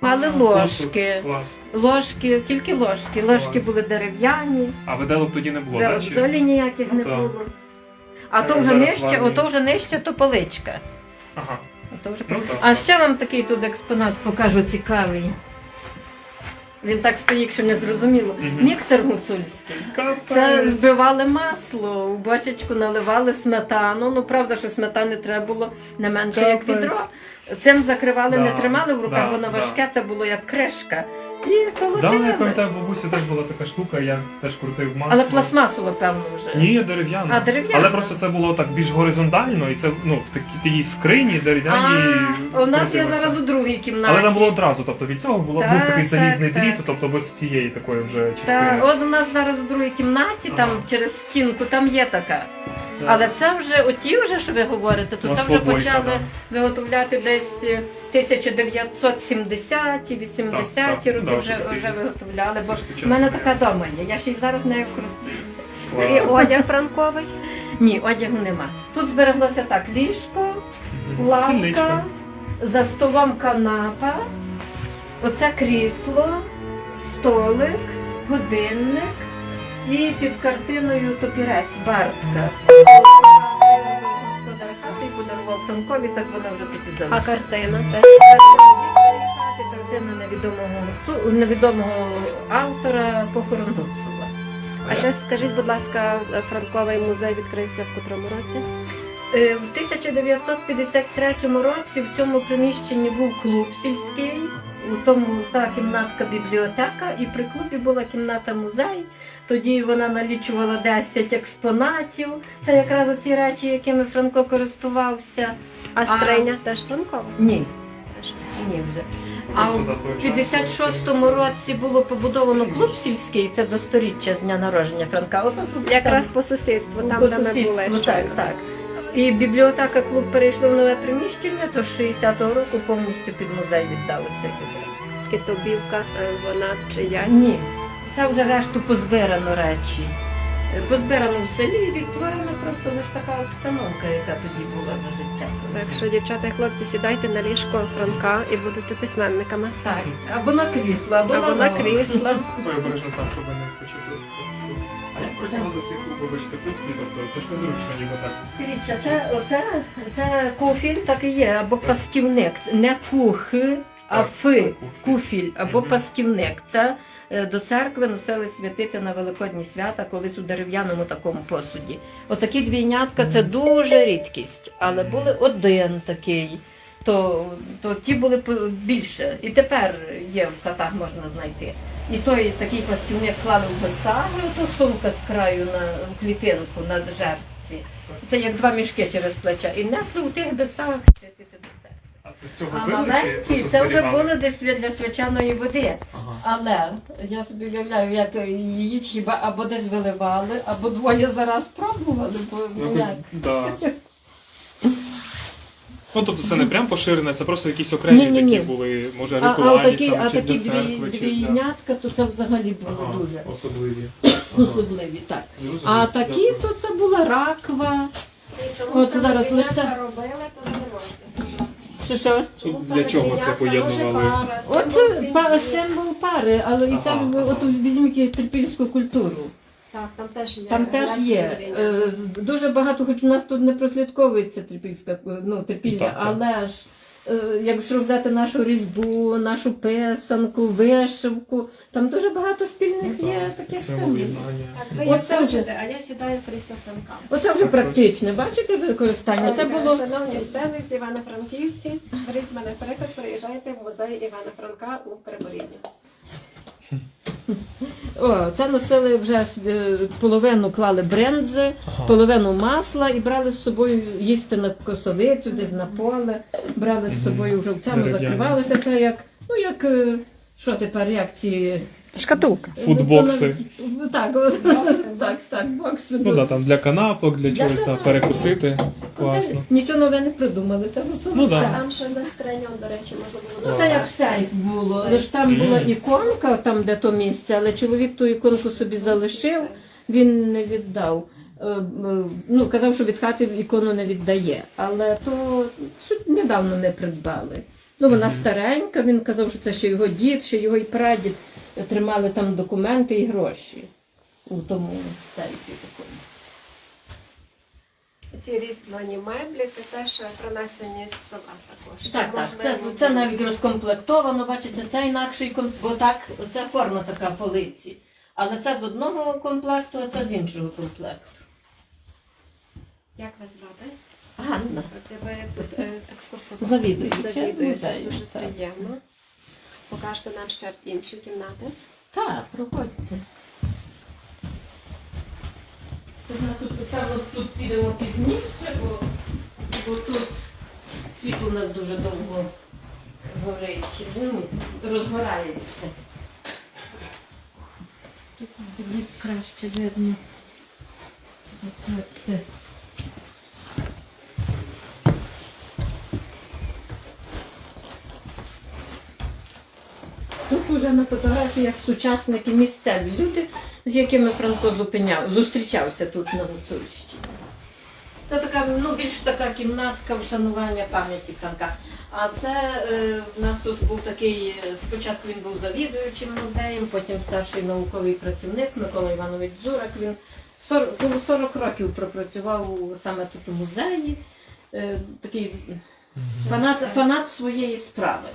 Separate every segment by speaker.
Speaker 1: Мали
Speaker 2: Ну,
Speaker 1: ложки,
Speaker 2: Клас.
Speaker 1: ложки, тільки ложки. Ложки
Speaker 2: Клас.
Speaker 1: були дерев'яні,
Speaker 2: А виделок тоді не було,
Speaker 1: де
Speaker 2: так? Чи...
Speaker 1: взагалі ніяких не
Speaker 2: Так.
Speaker 1: було. А то вже
Speaker 2: зараз
Speaker 1: нижче,
Speaker 2: в
Speaker 1: ото вже нижче, то поличка.
Speaker 2: Ага.
Speaker 1: А, вже...
Speaker 2: Ну, так,
Speaker 1: а ще вам такий тут експонат покажу цікавий. Він так стоїть, що не зрозуміло.
Speaker 2: Мгм.
Speaker 1: Міксер гуцульський.
Speaker 2: Капець.
Speaker 1: Це збивали масло, у бочечку наливали сметану. Ну правда, що сметани треба було не менше як
Speaker 2: Капець.
Speaker 1: відро. Цим закривали, не
Speaker 2: Да,
Speaker 1: тримали в руках,
Speaker 2: да,
Speaker 1: воно
Speaker 2: да.
Speaker 1: важке, це було як кришка. І
Speaker 2: Да,
Speaker 1: колотили.
Speaker 2: я пам'ятаю, в бабусі теж була така штука, я теж крутив масло.
Speaker 1: Але пластмасово, певно, вже.
Speaker 2: Ні, дерев'яна.
Speaker 1: А, дерев'яна.
Speaker 2: Але просто це було так більш горизонтально, і це ну, в такій тій скрині дерев'яній.
Speaker 1: А, у нас
Speaker 2: крутилося.
Speaker 1: зараз у другій кімнаті.
Speaker 2: Але там було одразу, тобто від цього було,
Speaker 1: Так,
Speaker 2: був такий
Speaker 1: так,
Speaker 2: залізний
Speaker 1: так.
Speaker 2: дріт, тобто без цієї такої вже
Speaker 1: Так,
Speaker 2: частини.
Speaker 1: от у нас зараз у другій кімнаті, там
Speaker 2: Ага.
Speaker 1: через стінку, там є така. Але це вже оті, вже, що ви говорите, то це вже почали виготовляти десь е, 1970-ті, 80-ті
Speaker 2: Так, так,
Speaker 1: роки вже,
Speaker 2: вже
Speaker 1: виготовляли, бо в мене така дома є, я ще й зараз нею користуюся.
Speaker 3: І одяг франковий.
Speaker 1: Ні, одягу нема. Тут збереглося так: ліжко, лавка, за столом канапа, оце крісло, столик, годинник і під картиною топірець Бартка. Господар хати подарував Франкові, так вона вже тут і
Speaker 3: А картина теж.
Speaker 1: Картина невідомого, невідомого автора похорон Гуцула.
Speaker 3: А ще скажіть, будь ласка, Франковий музей відкрився в котрому році?
Speaker 1: Е, В 1953 році в цьому приміщенні був клуб сільський, у тому та кімнатка бібліотека, і при клубі була кімната музей. Тоді вона налічувала 10 експонатів. Це якраз ці речі, якими Франко користувався.
Speaker 3: А
Speaker 1: А-
Speaker 3: скриня теж Франкова?
Speaker 1: Ні,
Speaker 3: Теж.
Speaker 1: ні вже. А в
Speaker 2: сюди той час.
Speaker 1: 56-му році було побудовано клуб сільський, це до сторіччя з дня народження Франка. Ото, щоб
Speaker 3: Якраз по сусідству, там,
Speaker 1: По
Speaker 3: де ми
Speaker 1: сусідству,
Speaker 3: були.
Speaker 1: Так,
Speaker 3: щойно.
Speaker 1: так. І бібліотека клуб перейшли в нове приміщення, то з 60-го року повністю під музей віддали цей будинок.
Speaker 3: І тобівка, е, вона чиясь.
Speaker 1: Ні, це вже решту позбирано речі. Позбирано в селі і відтворена просто лише така обстановка, яка тоді була за життя.
Speaker 3: Так що, дівчата і хлопці, сідайте на ліжко Франка і будете письменниками.
Speaker 1: Так, або на крісло, або,
Speaker 3: Або на
Speaker 1: на
Speaker 3: крісло.
Speaker 2: Ви обережно там, щоб не почути. А як працювали до цих, вибачте, кухні, тобто це ж незручно ніби так.
Speaker 1: Дивіться, це, оце, це куфіль так і є, або пасківник. Не кухи, а фи. Куфіль або
Speaker 2: Мгм.
Speaker 1: пасківник. Це до церкви носили святити на великодні свята, колись у дерев'яному такому посуді. Отакі двійнятка це дуже рідкість, але були один такий. То, то ті були більше. І тепер є в хатах можна знайти. І той такий пасківник клали в бесагу, то сумка з краю на клітинку на жерці. Це як два мішки через плече. І несли у тих церкви.
Speaker 2: А
Speaker 1: маленькі це вже були десь для свячаної води.
Speaker 2: Ага.
Speaker 1: Але я собі уявляю, як її хіба або десь виливали, або двоє зараз пробували, бо ну, як.
Speaker 2: да. Ну, тобто це не прям поширене, це просто якісь окремі
Speaker 1: Ні-ні-ні.
Speaker 2: такі були, може,
Speaker 1: А, а
Speaker 2: ритуальні
Speaker 1: такі,
Speaker 2: саме,
Speaker 1: а
Speaker 2: чи
Speaker 1: такі
Speaker 2: для церкви,
Speaker 1: дві,
Speaker 2: чи для...
Speaker 1: двійнятка, то це взагалі було
Speaker 2: Ага,
Speaker 1: дуже
Speaker 2: особливі. Ага.
Speaker 1: особливі. Так.
Speaker 2: Зрозумів,
Speaker 1: А такі,
Speaker 2: дякую.
Speaker 1: то це була раква.
Speaker 3: Чому
Speaker 1: От зараз лише-
Speaker 3: робили, то сказати.
Speaker 1: Що?
Speaker 2: Для чого це поєднували?
Speaker 1: От
Speaker 3: символ
Speaker 1: па- символ пари, але і це
Speaker 2: Ага, ага.
Speaker 1: от візьміть терпільську культуру.
Speaker 3: Так, там теж є.
Speaker 1: Там теж є. Е, Дуже багато, хоч у нас тут не прослідковується трипільська ну, терпілля,
Speaker 2: Так, так.
Speaker 1: але ж якщо взяти нашу різьбу, нашу писанку, вишивку, там дуже багато спільних
Speaker 2: Ну,
Speaker 1: є
Speaker 2: так,
Speaker 1: таких символів.
Speaker 3: Так, ви
Speaker 1: Оце вже-
Speaker 3: а я сідаю в крісло Франка.
Speaker 1: Оце вже практичне, бачите використання? Це було
Speaker 3: Шановні стелиці Івано-Франківці, беріть з мене приклад, приїжджайте в музей Івана Франка у Переборівні.
Speaker 1: О, це носили вже е, половину клали брендзи,
Speaker 2: Ага.
Speaker 1: половину масла і брали з собою їсти на косовицю, десь на поле, брали з собою жовцями, закривалося. Це як, ну як, е, що тепер, як ці
Speaker 4: Шкатулка.
Speaker 2: Футбокси.
Speaker 1: Ну, Так, от,
Speaker 3: Бокси,
Speaker 1: так, так, бокси.
Speaker 2: Ну да, там для канапок, для
Speaker 1: Для
Speaker 2: чогось там перекусити.
Speaker 1: Це
Speaker 2: Класно.
Speaker 1: нічого нове не придумали. Це, ну, це
Speaker 2: Ну,
Speaker 1: все.
Speaker 2: да.
Speaker 3: Там ще за скриньом, до речі, можна було
Speaker 1: Ну, це як сейф було.
Speaker 3: Сейф.
Speaker 1: Лиш там була
Speaker 2: Мгм.
Speaker 1: іконка, там де то місце, але чоловік ту іконку собі залишив, він не віддав. Е, е, Ну, казав, що від хати ікону не віддає. Але то суть недавно ми придбали. Ну, вона старенька, він казав, що це ще його дід, ще його і прадід тримали там документи і гроші у тому сейфі такому.
Speaker 3: Ці різьблені меблі це теж принесені з села також.
Speaker 1: Так, так. Це,
Speaker 3: Можливо,
Speaker 1: це навіть розкомплектовано, бачите, це інакший комп... бо так, це форма така полиці. Але це з одного комплекту, а це з іншого комплекту.
Speaker 3: Як вас звати?
Speaker 1: Ганна.
Speaker 3: Це ви тут е, екскурсовод.
Speaker 1: Завідуюча музею,
Speaker 3: дуже
Speaker 1: так.
Speaker 3: приємно. Покажете нам ще інші кімнати.
Speaker 1: Так, проходьте. Тут, певно, тут підемо пізніше, бо, бо тут світло у нас дуже довго горить, ну, розгорається. Тут мені краще видно. Проходьте. Уже на фотографіях сучасники місцеві люди, з якими Франко зупиняв, зустрічався тут на Гуцульщині. Це така, ну, більш така кімнатка вшанування пам'яті Франка. А це е, в нас тут був такий, е, спочатку він був завідуючим музеєм, потім старший науковий працівник Микола Іванович Зурак. Він 40, ну, 40 років пропрацював саме тут у музеї. Е, такий фанат, фанат своєї справи.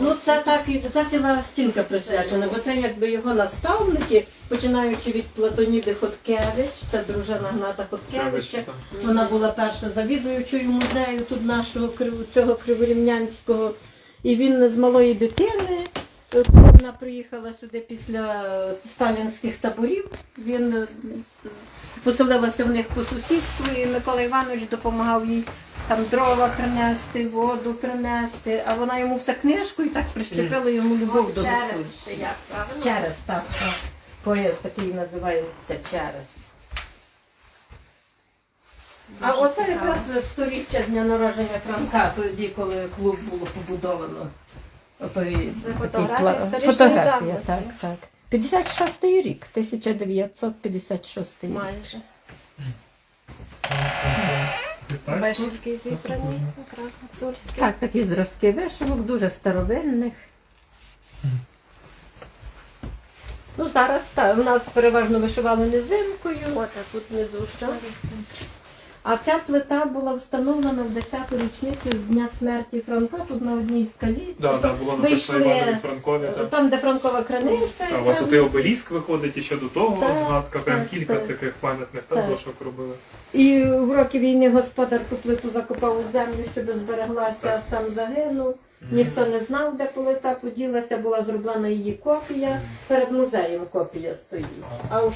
Speaker 1: Ну, це так і це ціла стінка присвячена, бо це якби його наставники, починаючи від Платоніди Хоткевич, це дружина Гната Хоткевича. Вона була перша завідуючою музею тут нашого цього Криворівнянського. І він з малої дитини, е, коли вона приїхала сюди після сталінських таборів, він поселилася в них по сусідству, і Микола Іванович допомагав їй там дрова принести, воду принести, а вона йому все книжку і так прищепила йому любов до
Speaker 3: через ще як, правильно?
Speaker 1: Через, так, так. Поїзд такий називається через. А оце якраз сторіччя з дня народження Франка, тоді, коли клуб було побудовано. Отой
Speaker 3: Це
Speaker 1: такий
Speaker 3: фотографія
Speaker 1: кла-
Speaker 3: історичної
Speaker 1: фотографія,
Speaker 3: давності.
Speaker 1: так, так. 56-й рік, 1956 рік.
Speaker 3: Майже.
Speaker 2: Так?
Speaker 3: Вишивки зібрані, якраз гуцульські.
Speaker 1: Так, такі зразки вишивок, дуже старовинних. Ну, зараз та, в нас переважно вишивали низинкою.
Speaker 3: От, а тут внизу що?
Speaker 1: А ця плита була встановлена в 10-ту річницю з дня смерті Франка, тут на одній скалі.
Speaker 2: Да, да, було написано Іванові Франкові. так.
Speaker 1: Там, де Франкова краниця.
Speaker 2: А у вас отий обеліск виходить і ще до того
Speaker 1: Так,
Speaker 2: згадка, прям
Speaker 1: так,
Speaker 2: кілька
Speaker 1: так.
Speaker 2: таких пам'ятних
Speaker 1: Так.
Speaker 2: так, дошок робили.
Speaker 1: І в роки війни господар ту плиту закопав у землю, щоб збереглася, а сам загинув. Ніхто не знав, де плита поділася, була зроблена її копія. Перед музеєм копія стоїть. А у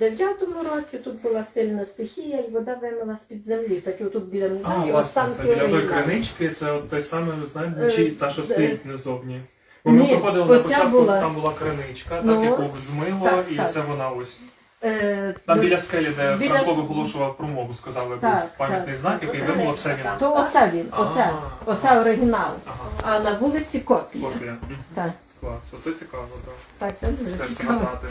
Speaker 1: 69-му році тут була сильна стихія, і вода вимила з-під землі. Так і тут біля
Speaker 2: А,
Speaker 1: музею
Speaker 2: власне, це біля тої
Speaker 1: оригіналу.
Speaker 2: кринички, це от саме, ви знаєте,
Speaker 1: Е,
Speaker 2: чи та, що
Speaker 1: е,
Speaker 2: стоїть низовні. Бо ми
Speaker 1: ні,
Speaker 2: приходили на
Speaker 1: оця
Speaker 2: початку,
Speaker 1: була.
Speaker 2: там була криничка,
Speaker 1: Ну,
Speaker 2: так, яку змило,
Speaker 1: так,
Speaker 2: і
Speaker 1: так.
Speaker 2: це вона ось.
Speaker 1: Е,
Speaker 2: Там
Speaker 1: ну,
Speaker 2: біля скелі, де
Speaker 1: біля
Speaker 2: Франко виголошував промову, сказали,
Speaker 1: Так,
Speaker 2: був пам'ятний
Speaker 1: так.
Speaker 2: знак, який вимило все він.
Speaker 1: То оце він, оце,
Speaker 2: А.
Speaker 1: оце оригінал.
Speaker 2: Ага,
Speaker 1: А на вулиці копія.
Speaker 2: копія. Мгм.
Speaker 1: Так,
Speaker 2: Клас, оце цікаво, так.
Speaker 1: так, це дуже
Speaker 2: Теж
Speaker 1: цікаво.
Speaker 2: згадати.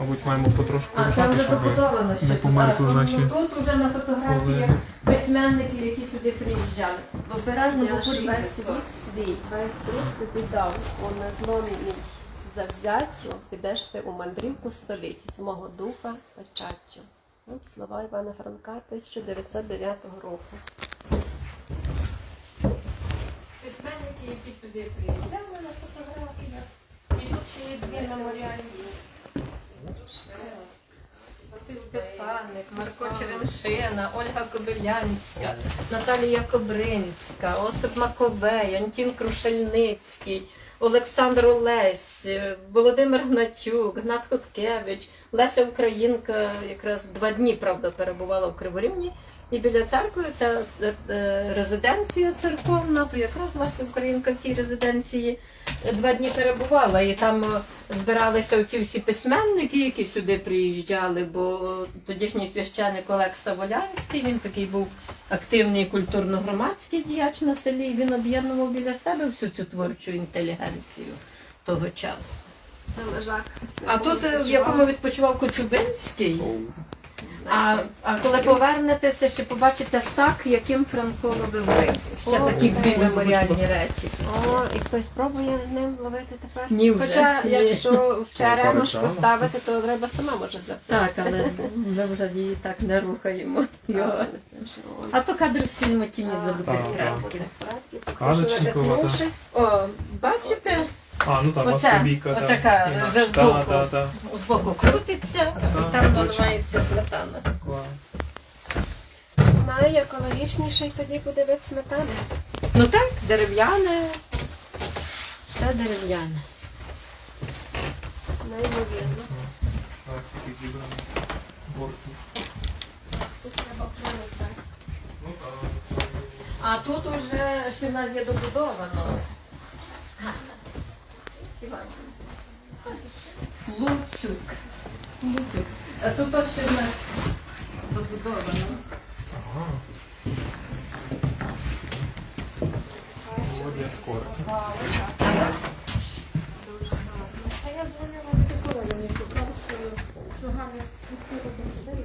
Speaker 2: Мабуть, маємо потрошку
Speaker 1: А
Speaker 2: рушати,
Speaker 1: вже
Speaker 2: щоб
Speaker 1: добудовано
Speaker 2: не
Speaker 1: тут.
Speaker 2: померзли
Speaker 1: А,
Speaker 2: наші
Speaker 1: ну, Тут уже на фотографіях письменники, які сюди приїжджали. Обережно
Speaker 3: Я ж
Speaker 1: по
Speaker 3: весь світ свій, весь труд тобі дав, у незломній завзяттю підеш ти у мандрівку століть з мого духа печаттю. От слова Івана Франка 1909 року.
Speaker 1: Письменники, які сюди приїжджали на фотографіях. Ще є дві меморіальні. Василь Стефаник, Марко Черемшина, Ольга Кобилянська, Наталія Кобринська, Осип Маковей, Антін Крушельницький, Олександр Олесь, Володимир Гнатюк, Гнат Хоткевич, Леся Українка якраз два дні, правда, перебувала в Криворівні. І біля церкви ця е, е, резиденція церковна, то якраз Леся Українка в цій резиденції е, два дні перебувала. І там е, збиралися оці всі письменники, які сюди приїжджали, бо е, тодішній священник Олег Саволянський, він такий був активний культурно-громадський діяч на селі, і він об'єднував біля себе всю цю творчу інтелігенцію того часу.
Speaker 3: Це лежак.
Speaker 1: А тут, е, в якому відпочивав Коцюбинський, А, а коли повернетеся, ще побачите сак, яким Франко ловив рибу. Ще
Speaker 3: О,
Speaker 1: такі дві меморіальні речі.
Speaker 3: О, і хтось пробує ним ловити тепер.
Speaker 1: Ні, вже.
Speaker 3: Хоча,
Speaker 1: Ні.
Speaker 3: якщо в черемош поставити, то риба сама може заплисти.
Speaker 1: Так, але ми вже її так не рухаємо. Його. А то кадр з фільму Тіні
Speaker 3: Так,
Speaker 1: забутих
Speaker 2: так, так.
Speaker 1: О, бачите,
Speaker 2: А, ну там
Speaker 1: Оце,
Speaker 2: Василійка.
Speaker 1: оце ка- вже збоку.
Speaker 2: Так, так, так.
Speaker 1: збоку крутиться, і там наливається сметана.
Speaker 2: Клас.
Speaker 3: найекологічніший тоді буде вид сметани.
Speaker 1: Ну так, дерев'яне, все дерев'яне.
Speaker 3: Неймовірно.
Speaker 2: Ясно. Класики зібрані. Борту.
Speaker 3: Тут треба так.
Speaker 2: Ну так.
Speaker 1: А тут уже ще в нас є добудовано. Луцюк. Луцюк. А тут то, що в нас добудовано.
Speaker 2: Ага. Скоро.
Speaker 3: Дуже гарно. А я дзвонила в Пікорові, мені шукав, що, що гарно культура дошли.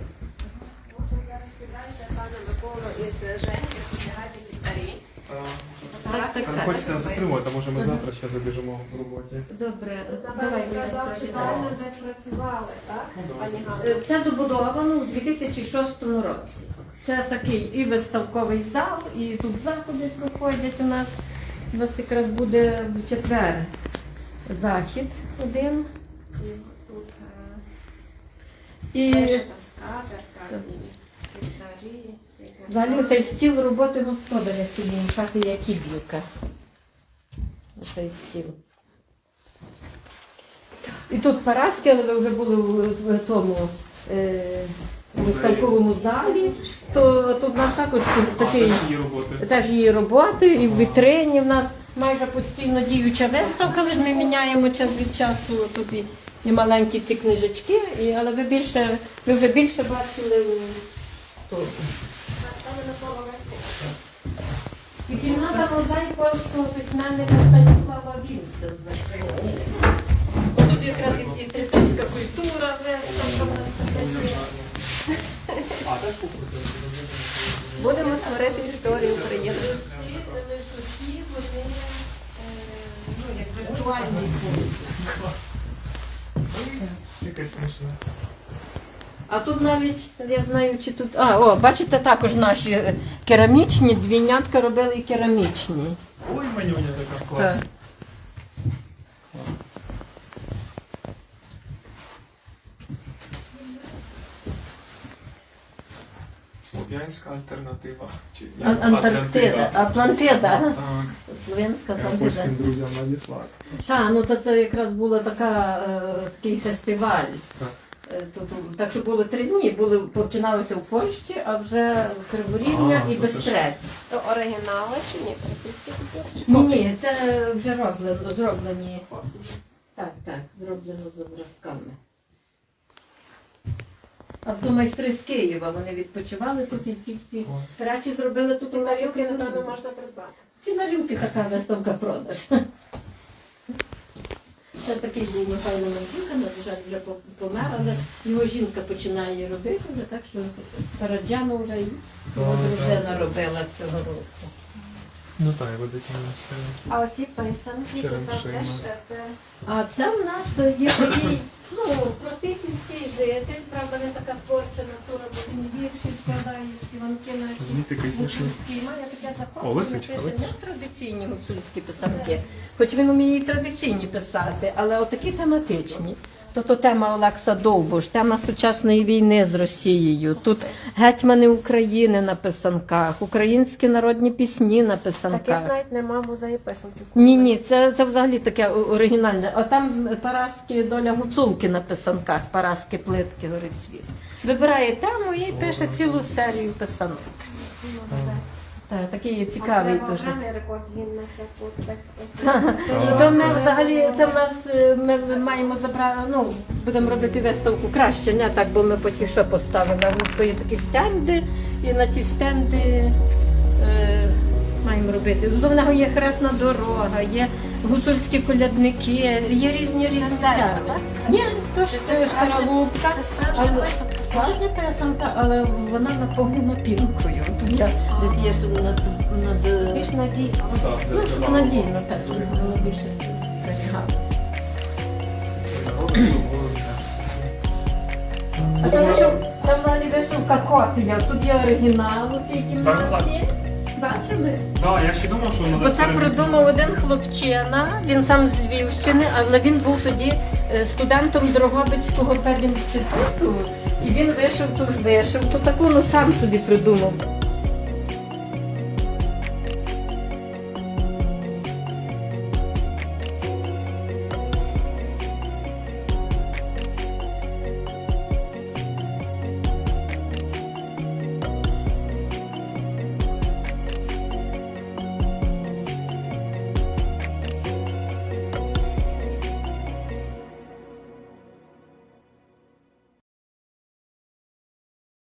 Speaker 3: Можна зараз сідайте, пане Миколо, із Женєю, підлягайте літарі.
Speaker 1: Так, так,
Speaker 2: Там
Speaker 1: так.
Speaker 2: Хочеться затримувати, а може ми завтра ще забіжимо в роботі.
Speaker 1: Добре,
Speaker 3: Давай, я завжди
Speaker 1: трохи
Speaker 3: правильно
Speaker 1: зараз.
Speaker 3: працювали, так?
Speaker 2: Ну.
Speaker 3: Пані
Speaker 1: Е, Це добудовано у 2006 році. Це такий і виставковий зал, і тут заходи проходять у нас. У нас якраз буде в четвер захід один.
Speaker 3: І Тут е,
Speaker 1: І
Speaker 3: перша каскадерка, і
Speaker 1: взагалі цей стіл роботи господаря цієї хати є кібілка. Оцей стіл. І тут Параски, але ви вже були в, в тому е, виставковому залі, то тут у нас також такий.
Speaker 2: теж її роботи.
Speaker 1: Теж її роботи, і в вітрині в нас майже постійно діюча виставка, але ж ми міняємо час від часу тут і, і маленькі ці книжечки, і, але ви більше, ви вже більше бачили тут. І кімната мозаїк польського письменника Станіслава Вінценза. Тут якраз і, трипільська культура, виставка.
Speaker 3: Будемо творити історію України.
Speaker 1: Е, ну, як віртуальний пункт.
Speaker 2: Якась смішна.
Speaker 1: А тут навіть, я знаю, чи тут. А, о, бачите, також наші е, керамічні, двійнятка робили і керамічні.
Speaker 2: Ой, манюня така клас.
Speaker 1: Так.
Speaker 2: Слов'янська альтернатива. Чи
Speaker 1: Антарктида, Атлантида.
Speaker 2: Так.
Speaker 1: Слов'янська
Speaker 2: Я
Speaker 1: Атлантида.
Speaker 2: польським друзям надіслав.
Speaker 1: Так, ну то це якраз була така, е, такий фестиваль.
Speaker 2: Так.
Speaker 1: Е, Тут, так що було три дні, були, починалося в Польщі, а вже Криворівня
Speaker 2: А,
Speaker 1: і
Speaker 2: то це ж-
Speaker 1: Бестрець.
Speaker 3: То оригінали чи ні?
Speaker 1: Ні, ні, це вже роблено, зроблені. Так, так, зроблено за зразками. А то майстри з Києва, вони відпочивали тут і ті всі речі зробили тут
Speaker 3: Ці
Speaker 1: нас.
Speaker 3: напевно, можна придбати.
Speaker 1: Ці налівки така виставка продаж. Це такий був Михайло Мандюка, на жаль, вже по- помер, але його жінка починає робити вже, так що Параджану вже його дружина робила цього року.
Speaker 2: Ну так, я ведуть на все.
Speaker 3: А оці писанки, тут теж це
Speaker 1: А це в нас є такий, ну, простий сільський житель, правда, він така творча натура, бо він вірші складає, співанки наші.
Speaker 2: Такий смішний.
Speaker 1: Має таке
Speaker 2: О,
Speaker 1: захоплення,
Speaker 2: лисичка,
Speaker 1: пише не традиційні гуцульські писанки, хоч він вміє і традиційні писати, але отакі тематичні. Тобто тема Олекса Довбуш, тема сучасної війни з Росією. Тут гетьмани України на писанках, українські народні пісні на
Speaker 3: таких навіть нема в музеї писанки.
Speaker 1: Ні, ні, це, це взагалі таке о- оригінальне. А там Параски доля гуцулки на писанках, Параски плитки горить світ. Вибирає тему і пише цілу серію писанок. Так, такий цікавий дуже. То ми взагалі це в нас е, ми маємо забрати, ну будемо робити виставку краще, не так, бо ми потім що поставили. То є такі стенди, і на ті стенди е, маємо робити. До нього є хресна дорога, є гусульські колядники, є різні різні
Speaker 3: так?
Speaker 1: Ні, то ж
Speaker 3: Це
Speaker 1: шкаралупка.
Speaker 3: Справжня
Speaker 1: Але справжня писанка, але вона наповнена пінкою. Тут я десь є, що над, над
Speaker 3: Більш надійно.
Speaker 2: Ну
Speaker 1: щоб надійно так, щоб воно більше зберігалося. А вийшов, там взагалі вишивка копія. Тут є оригінал у цій кімнаті. Бачили?
Speaker 2: Так, я ще думав, що воно
Speaker 1: Бо це придумав один хлопчина, він сам з Львівщини, але він був тоді е, студентом Дрогобицького педінституту. І він вишив ту ж вишивку, таку ну сам собі придумав.